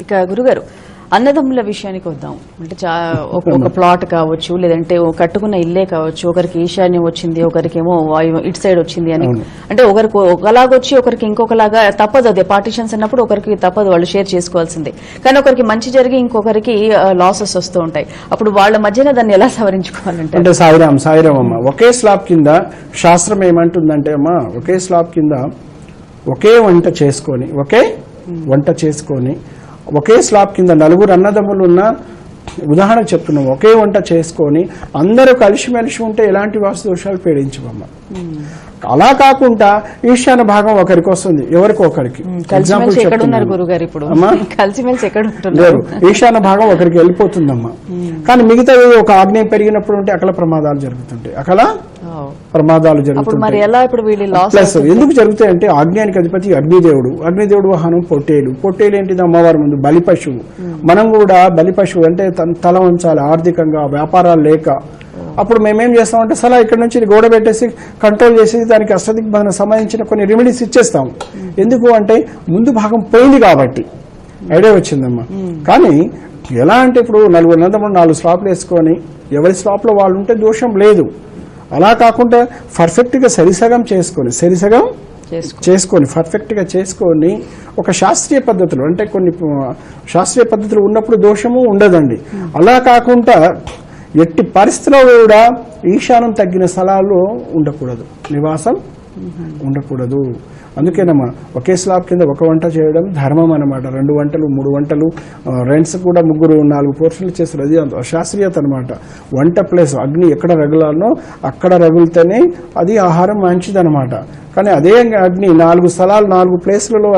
ఇక గురుగారు అన్నదమ్ముల విషయానికి వద్దాం. అంటే ఒక- ప్లాట్ కావచ్చు లేదంటే కట్టుకున్న ఇల్లే కావచ్చు ఒకరికి ఈశాన్యం వచ్చింది ఒకరికేమో వాయు- ఇటు సైడ్ వచ్చింది అని. అంటే ఒకరికి ఒకలాగొచ్చి ఒకరికి ఇంకొకలాగా తప్పదు అదే. పార్టీషన్స్ అన్నప్పుడు ఒకరికి తప్పదు వాళ్ళు షేర్ చేసుకోవాల్సిందే. కానీ ఒకరికి మంచి జరిగి ఇంకొకరికి లాసెస్ వస్తూ ఉంటాయి. అప్పుడు వాళ్ళ మధ్యన దాన్ని ఎలా సవరించుకోవాలంటే? అంటే సాయిరామ్ సాయిరామ్ అమ్మ ఒకే స్లాబ్ కింద శాస్త్రం ఏమంటుందంటే అమ్మా ఒకే స్లాబ్ కింద ఒకే వంట చేసుకొని ఒకే వంట చేసుకొని ఒకే స్లాబ్ కింద నలుగురు అన్నదమ్ములు ఉన్న ఉదాహరణ చెప్తున్నాం ఒకే వంట చేసుకొని అందరూ కలిసిమెలిసి ఉంటే ఎలాంటి వాస్తు దోషాలు పీడించవమ్మ. అలా కాకుండా ఈశాన్య భాగం ఒకరికి. వస్తుంది ఎవరికి ఒకరికి లేరు ఉంటున్నారు? ఈశాన్య భాగం ఒకరికి వెళ్ళిపోతుందమ్మా. కానీ మిగతావి ఒక ఆగ్నేయం పెరిగినప్పుడు ఉంటే అకల ప్రమాదాలు జరుగుతుంటాయి. అకల ఓ. ప్రమాదాలు ప్లస్ ఎందుకు జరుగుతాయి అంటే ఆజ్ఞానికి అధిపతి అగ్నిదేవుడు. అగ్నిదేవుడు వాహనం పొట్టేలు. పొట్టేలు ఏంటిది అమ్మవారి ముందు? బలి పశువు. మనం కూడా బలి పశువు అంటే తన తల ఉంచాలి ఆర్థికంగా వ్యాపారాలు లేక. అప్పుడు మేమేం చేస్తామంటే సలా ఇక్కడ నుంచి గోడ పెట్టేసి కంట్రోల్ చేసి దానికి అష్టదిగ్బంధన సంబంధించిన కొన్ని రెమెడీస్ ఇచ్చేస్తాం ఎందుకు అంటే ముందు భాగం పోయింది కాబట్టి. ఐడియా వచ్చిందమ్మా. కానీ ఎలా అంటే ఇప్పుడు నలుగురు నందములు నాలుగు స్లాప్లు వేసుకొని ఎవరి స్లాప్లో వాళ్ళు ఉంటే దోషం లేదు. అలా కాకుండా పర్ఫెక్ట్గా సరిసగం చేసుకొని సరిసగం చేసుకో చేసుకొని పర్ఫెక్ట్గా చేసుకొని ఒక శాస్త్రీయ పద్ధతులు అంటే కొన్ని శాస్త్రీయ పద్ధతులు ఉన్నప్పుడు దోషము ఉండదండి. అలా కాకుండా ఎట్టి పరిస్థితిలో కూడా ఈశానం తగ్గిన స్థలాల్లో ఉండకూడదు. నివాసం ఉండకూడదు. అందుకేనమ్మా ఒకే స్లాబ్ కింద ఒక వంట చేయడం ధర్మం అనమాట రెండు వంటలు మూడు వంటలు రెంట్స్ కూడా ముగ్గురు నాలుగు పోర్షన్లు చేస్తారు అది అంత శాస్త్రీయత అనమాట వంట ప్లస్ అగ్ని ఎక్కడ రగులానో అక్కడ రగులితేనే అది ఆహారం మంచిదనమాట కానీ అదే అగ్ని నాలుగు స్థలాలు నాలుగు ప్లేస్లలో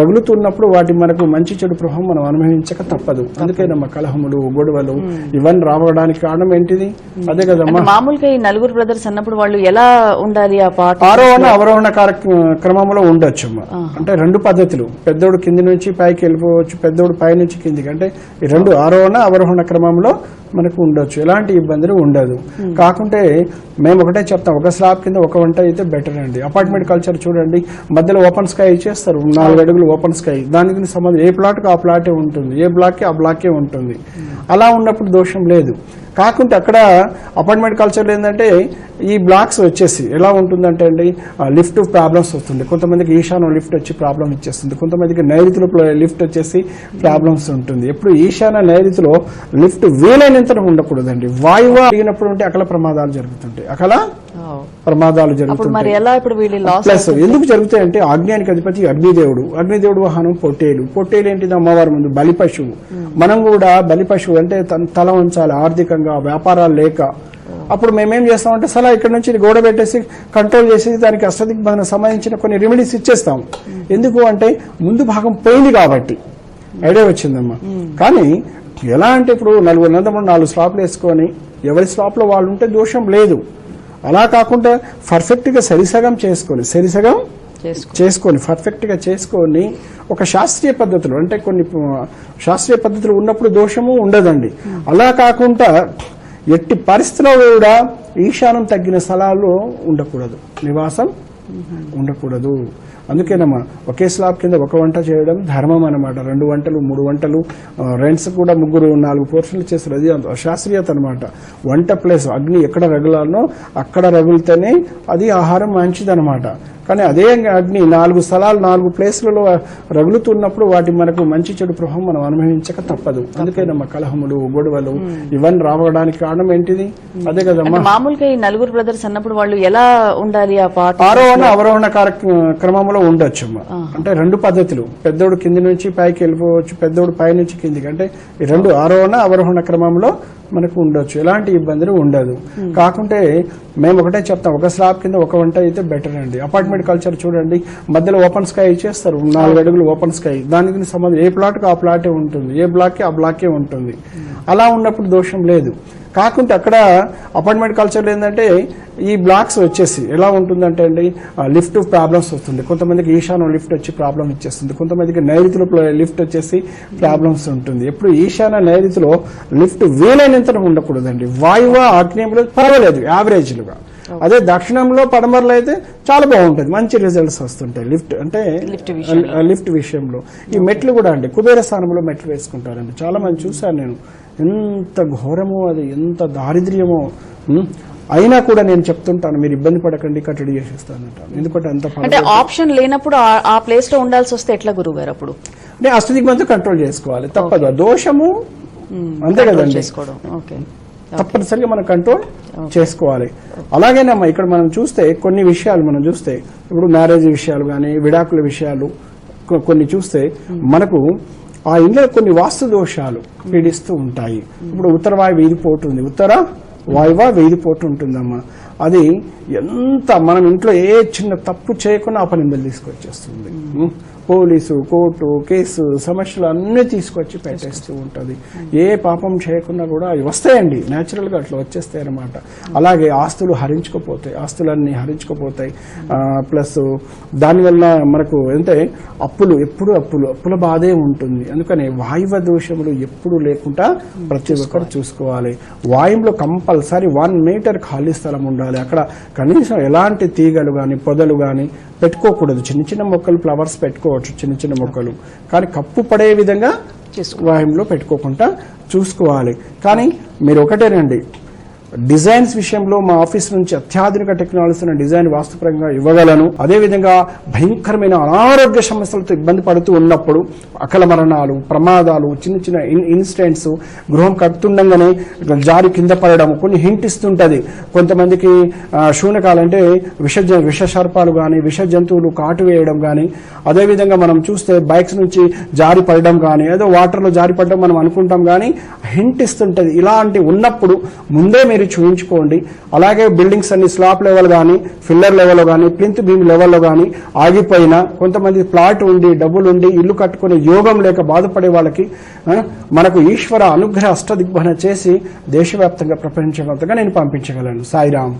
రగులుతున్నప్పుడు వాటి మనకు మంచి చెడు ప్రభావం మనం అనుభవించక తప్పదు. అందుకేనమ్మా కలహములు గొడవలు ఇవన్నీ రావడానికి కారణం ఏంటిది? అదే కదమ్మా మామూలుగా ఈ నలుగురు బ్రదర్స్ అన్నప్పుడు వాళ్ళు ఎలా ఉండాలి ఆ పాట? ఆరోహణ అవరోహణ క్రమంలో ఉండొచ్చు అమ్మ. అంటే రెండు పద్ధతులు. పెద్దోడు కింది నుంచి పైకి వెళ్ళిపోవచ్చు పెద్దోడు పై నుంచి కిందికి. అంటే ఈ రెండు ఆరోహణ అవరోహణ క్రమంలో మనకు ఉండొచ్చు. ఎలాంటి ఇబ్బందులు ఉండదు. కాకుంటే మేము ఒకటే చెప్తాం. ఒక స్లాబ్ కింద ఒక వంట అయితే బెటర్ అండి. అపార్ట్మెంట్ కల్చర్ చూడండి. మధ్యలో ఓపెన్ స్కై ఇచ్చేస్తారు నాలుగు అడుగులు ఓపెన్ స్కై దానికి సంబంధం ఏ ప్లాట్కి ఆ ప్లాటే ఉంటుంది. ఏ బ్లాక్కి ఆ బ్లాకే ఉంటుంది. అలా ఉన్నప్పుడు దోషం లేదు. కాకుంటే అక్కడ అపార్ట్మెంట్ కల్చర్ ఏంటంటే ఈ బ్లాక్స్ వచ్చేసి ఎలా ఉంటుందంటే అండి లిఫ్ట్ ప్రాబ్లమ్స్ వస్తుంది కొంతమందికి ఈశాన్యం లిఫ్ట్ వచ్చి ప్రాబ్లం ఇచ్చేస్తుంది. కొంతమందికి నైరుతిలో లిఫ్ట్ వచ్చేసి ప్రాబ్లమ్స్ ఉంటుంది. ఎప్పుడు ఈశాన్య నైరుతిలో లిఫ్ట్ వీలైనంత ఉండకూడదండి. వాయువు అడిగినప్పుడు ఉంటే అకల ప్రమాదాలు జరుగుతుంటాయి. అకల. ప్రమాదాలు జరుగుతుంటాయి. ప్లస్ ఎందుకు జరుగుతాయి అంటే ఆజ్ఞానికి అధిపతి అగ్నిదేవుడు. అగ్నిదేవుడు వాహనం పొట్టేలు. పొట్టేలు ఏంటిది అమ్మవారి ముందు? బలి పశువు. మనం కూడా బలి పశువు అంటే తన తల ఉంచాలి ఆర్థికంగా వ్యాపారాలు లేక. అప్పుడు మేమేం చేస్తామంటే సలా ఇక్కడ నుంచి గోడ పెట్టేసి కంట్రోల్ చేసి దానికి అష్టదిగ్బంధన సంబంధించిన కొన్ని రెమెడీస్ ఇచ్చేస్తాం. ఎందుకు అంటే ముందు భాగం పోయింది కాబట్టి. ఐడియా వచ్చిందమ్మా. కానీ ఎలా అంటే ఇప్పుడు నలుగురు నందములు నాలుగు స్లాప్లు వేసుకొని ఎవరి స్లాప్లో వాళ్ళు ఉంటే దోషం లేదు. అలా కాకుండా పర్ఫెక్ట్గా సరిసగం చేసుకొని సరిసగం చేసుకో. చేసుకొని పర్ఫెక్ట్గా చేసుకొని ఒక శాస్త్రీయ పద్ధతులు అంటే కొన్ని శాస్త్రీయ పద్ధతులు ఉన్నప్పుడు దోషము ఉండదండి. అలా కాకుండా ఎట్టి పరిస్థితిలో కూడా ఈశానం తగ్గిన స్థలాల్లో ఉండకూడదు. నివాసం ఉండకూడదు. అందుకేనమ్మా ఒకే స్లాబ్ కింద ఒక వంట చేయడం ధర్మం అనమాట రెండు వంటలు మూడు వంటలు రెంట్స్ కూడా ముగ్గురు నాలుగు పోర్షన్లు చేస్తారు అది అంత శాస్త్రీయత అనమాట వంట ప్లస్ అగ్ని ఎక్కడ రగులానో అక్కడ రగులుతేనే అది ఆహారం మంచిదన్నమాట. కానీ అదే అగ్ని నాలుగు స్థలాలు నాలుగు ప్లేస్లలో రగులుతున్నప్పుడు వాటి మనకు మంచి చెడు ప్రభావం మనం అనుభవించక తప్పదు. అందుకేనమ్మా కలహములు గొడవలు ఇవన్నీ రావడానికి కారణం ఏంటిది? అదే కదమ్మా. మామూలుగా ఈ నలుగురు బ్రదర్స్ అన్నప్పుడు వాళ్ళు ఎలా ఉండాలి ఆ పాట? ఆరోహణ అవరోహణ క్రమంలో ఉండొచ్చు అమ్మ. అంటే రెండు పద్ధతులు. పెద్దోడు కింది నుంచి పైకి వెళ్ళిపోవచ్చు పెద్దోడు పై నుంచి కిందికి. అంటే ఈ రెండు ఆరోహణ అవరోహణ క్రమంలో మనకు ఉండొచ్చు. ఎలాంటి ఇబ్బందులు ఉండదు. కాకుంటే మేము ఒకటే చెప్తాం. ఒక స్లాబ్ కింద ఒక వంట అయితే బెటర్ అండి. అపార్ట్మెంట్ కల్చర్ చూడండి. మధ్యలో ఓపెన్ స్కై ఇచ్చేస్తారు నాలుగు అడుగులు ఓపెన్ స్కై దానికి సంబంధం ఏ ప్లాట్కి ఆ ప్లాటే ఉంటుంది? ఏ బ్లాక్కి ఆ బ్లాకే ఉంటుంది? అలా ఉన్నప్పుడు దోషం లేదు. కాకుంటే అక్కడ అపార్ట్మెంట్ కల్చర్లో ఏంటంటే ఈ బ్లాక్స్ వచ్చేసి ఎలా ఉంటుందంటే అండి లిఫ్ట్ ప్రాబ్లమ్స్ వస్తుంది. కొంతమందికి ఈశాన్యం లిఫ్ట్ వచ్చి ప్రాబ్లం ఇచ్చేస్తుంది. కొంతమందికి నైరుతిలో లిఫ్ట్ వచ్చేసి ప్రాబ్లమ్స్ ఉంటుంది. ఎప్పుడు ఈశాన్య నైరుతిలో లిఫ్ట్ వీలైనంత ఉండకూడదండి. వాయువ ఆగ్నేయంలో పర్వాలేదు యావరేజ్లుగా. అదే దక్షిణంలో పడమరలో అయితే చాలా బాగుంటుంది. మంచి రిజల్ట్స్ వస్తుంటాయి. లిఫ్ట్ అంటే లిఫ్ట్ విషయంలో. ఈ మెట్లు కూడా అండి. కుబేర స్థానంలో మెట్లు వేసుకుంటారండి. చాలా మంది చూశాను నేను. ఎంత ఘోరమో అది ఎంత దారిద్ర్యమో? అయినా కూడా నేను చెప్తుంటాను మీరు ఇబ్బంది పడకండి కట్టడి చేసేస్తానంటాను ఎందుకంటే అంత. అంటే ఆప్షన్ లేనప్పుడు ఆ- ప్లేస్లో ఉండాల్సి వస్తే ఎట్లా గురువు గారు అప్పుడు? అంటే అష్టదిగ్మంతో కంట్రోల్ చేసుకోవాలి. తప్పదు. దోషము అంతే కంట్రోల్ కదండి. చేసుకోవడం. ఓకే తప్పనిసరిగా మనం కంట్రోల్ చేసుకోవాలి. అలాగేనమ్మా ఇక్కడ మనం చూస్తే కొన్ని విషయాలు మనం చూస్తే ఇప్పుడు మ్యారేజ్ విషయాలు కానీ విడాకుల విషయాలు కొన్ని చూస్తే మనకు ఆ ఇంట్లో కొన్ని వాస్తు దోషాలు పీడిస్తూ ఉంటాయి. ఇప్పుడు ఉత్తర వాయు వీధిపోటు ఉంది. ఉత్తర వాయువ ఉంటుందమ్మా. అది ఎంత మనం ఇంట్లో ఏ చిన్న తప్పు చేయకుండా అపనిందలు తీసుకొచ్చేస్తుంది. ఉం? పోలీసు కోర్టు కేసు సమస్యలు అన్నీ తీసుకొచ్చి పెట్టేస్తూ ఉంటుంది. ఏ పాపం చేయకుండా కూడా అవి వస్తాయండి. న్యాచురల్గా అట్లా వచ్చేస్తాయి అనమాట అలాగే ఆస్తులు హరించుకుపోతాయి. ఆస్తులన్నీ హరించుకుపోతాయి. ప్లస్ దానివల్ల మనకు అంటే అప్పులు ఎప్పుడు అప్పులు అప్పుల బాధే ఉంటుంది. అందుకని వాయువ దోషములు ఎప్పుడు లేకుండా ప్రతి ఒక్కరు చూసుకోవాలి. వాయువులో కంపల్సరీ వన్ మీటర్ ఖాళీ స్థలం ఉండాలి. అక్కడ కనీసం ఎలాంటి తీగలు కానీ పొదలు కానీ పెట్టుకోకూడదు. చిన్న చిన్న మొక్కలు ఫ్లవర్స్ పెట్టుకోవచ్చు. చిన్న చిన్న మొక్కలు. కానీ కప్పు పడే విధంగా వాయువులో పెట్టుకోకుండా చూసుకోవాలి. కానీ మీరు ఒకటేనండి డిజైన్స్ విషయంలో మా ఆఫీస్ నుంచి అత్యాధునిక టెక్నాలజీ డిజైన్ వాస్తుపరంగా ఇవ్వగలను. అదేవిధంగా భయంకరమైన అనారోగ్య సమస్యలతో ఇబ్బంది పడుతూ ఉన్నప్పుడు అకల మరణాలు ప్రమాదాలు చిన్న చిన్న ఇన్సిడెంట్స్ గృహం కడుతుండగానే జారి కింద పడడం కొన్ని హింట్ ఇస్తుంటది. కొంతమందికి శూనకాలంటే విష జ- విష సర్పాలు కానీ విష జంతువులు కాటు వేయడం కానీ అదేవిధంగా మనం చూస్తే బైక్స్ నుంచి జారి పడడం కానీ ఏదో వాటర్లో జారి పడడం మనం అనుకుంటాం కానీ హింట్ ఇస్తుంటది. ఇలాంటి ఉన్నప్పుడు ముందే మీరు చూపించుకోండి అలాగే బిల్డింగ్స్ అన్ని స్లాప్ లెవెల్ కానీ ఫిల్లర్ లెవెల్ కానీ ప్లింత్ బీమ్ లెవెల్లో కానీ ఆగిపోయినా కొంతమంది ప్లాట్ ఉండి డబ్బులు ఉండి ఇల్లు కట్టుకునే యోగం లేక బాధపడే వాళ్ళకి మనకు ఈశ్వర అనుగ్రహ అష్టదిగ్భన చేసి దేశవ్యాప్తంగా ప్రపంచవ్యాప్తంగా నేను పంపించగలను. సాయిరామ్.